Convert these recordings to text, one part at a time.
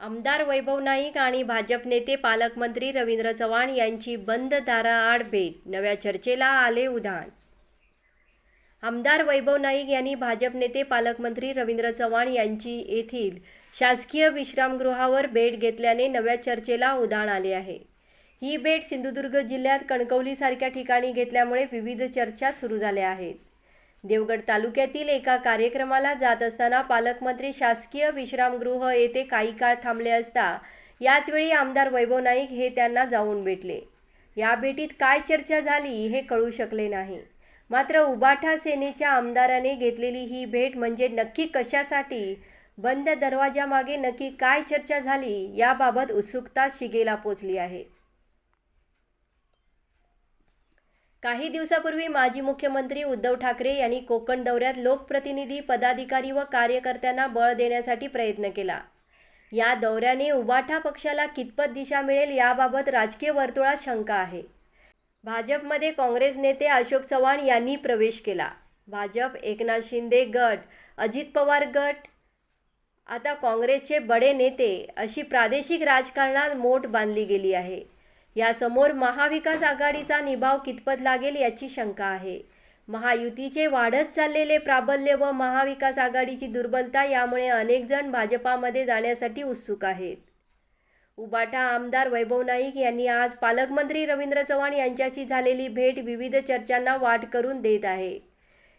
आमदार वैभव नाईक आणि भाजप नेते पालकमंत्री रवींद्र चव्हाण यांची बंद दाराआड भेट. नव्या चर्चेला आले उधाण. आमदार वैभव नाईक यांनी भाजप नेते पालकमंत्री रवींद्र चव्हाण यांची येथील शासकीय विश्रामगृहावर भेट घेतल्याने नव्या चर्चेला उधाण आले आहे. ही भेट सिंधुदुर्ग जिल्ह्यात कणकवलीसारख्या ठिकाणी घेतल्यामुळे विविध चर्चा सुरू झाल्या आहेत. देवगड तालुक्यातील एका कार्यक्रमाला जात असताना पालकमंत्री शासकीय विश्रामगृह येथे काही काळ थांबले असता याचवेळी आमदार वैभव नाईक हे त्यांना जाऊन भेटले. या भेटीत काय चर्चा झाली हे कळू शकले नाही. मात्र उबाठा सेनेच्या आमदाराने घेतलेली ही भेट म्हणजे नक्की कशासाठी बंद दरवाजामागे नक्की काय चर्चा झाली याबाबत उत्सुकता शिगेला पोचली आहे. काही दिवसापूर्वी माजी मुख्यमंत्री उद्धव ठाकरे यांनी कोकण दौऱ्यात लोकप्रतिनिधी पदाधिकारी व कार्यकर्त्यांना बळ देण्यासाठी प्रयत्न केला. या दौऱ्याने उबाठा पक्षाला कितपत दिशा मिळेल याबाबत राजकीय वर्तुळात शंका आहे. भाजपमध्ये काँग्रेस नेते अशोक चव्हाण यांनी प्रवेश केला. भाजप एकनाथ शिंदे गट अजित पवार गट आता काँग्रेसचे बडे नेते अशी प्रादेशिक राजकारणात मोठ बांधली गेली आहे. यासमोर महाविकास आघाडीचा निभाव कितपत लागेल याची शंका आहे. महायुतीचे वाढत चाललेले प्राबल्य व महाविकास आघाडीची दुर्बलता यामुळे अनेक जण भाजपामध्ये जाण्यासाठी उत्सुक आहेत. उबाटा आमदार वैभव नाईक यांनी आज पालकमंत्री रवींद्र चव्हाण यांच्याशी झालेली भेट विविध चर्चांना वाट करून देत आहे.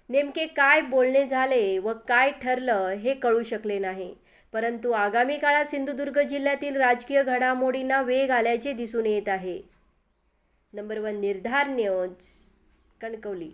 नेमके काय बोलणे झाले व काय ठरलं हे कळू शकले नाही. परंतु आगामी काळात सिंधुदुर्ग जिल्ह्यातील राजकीय घडामोडींना वेग आल्याचे दिसून येत आहे. Number one Nirdhar news Kankavli.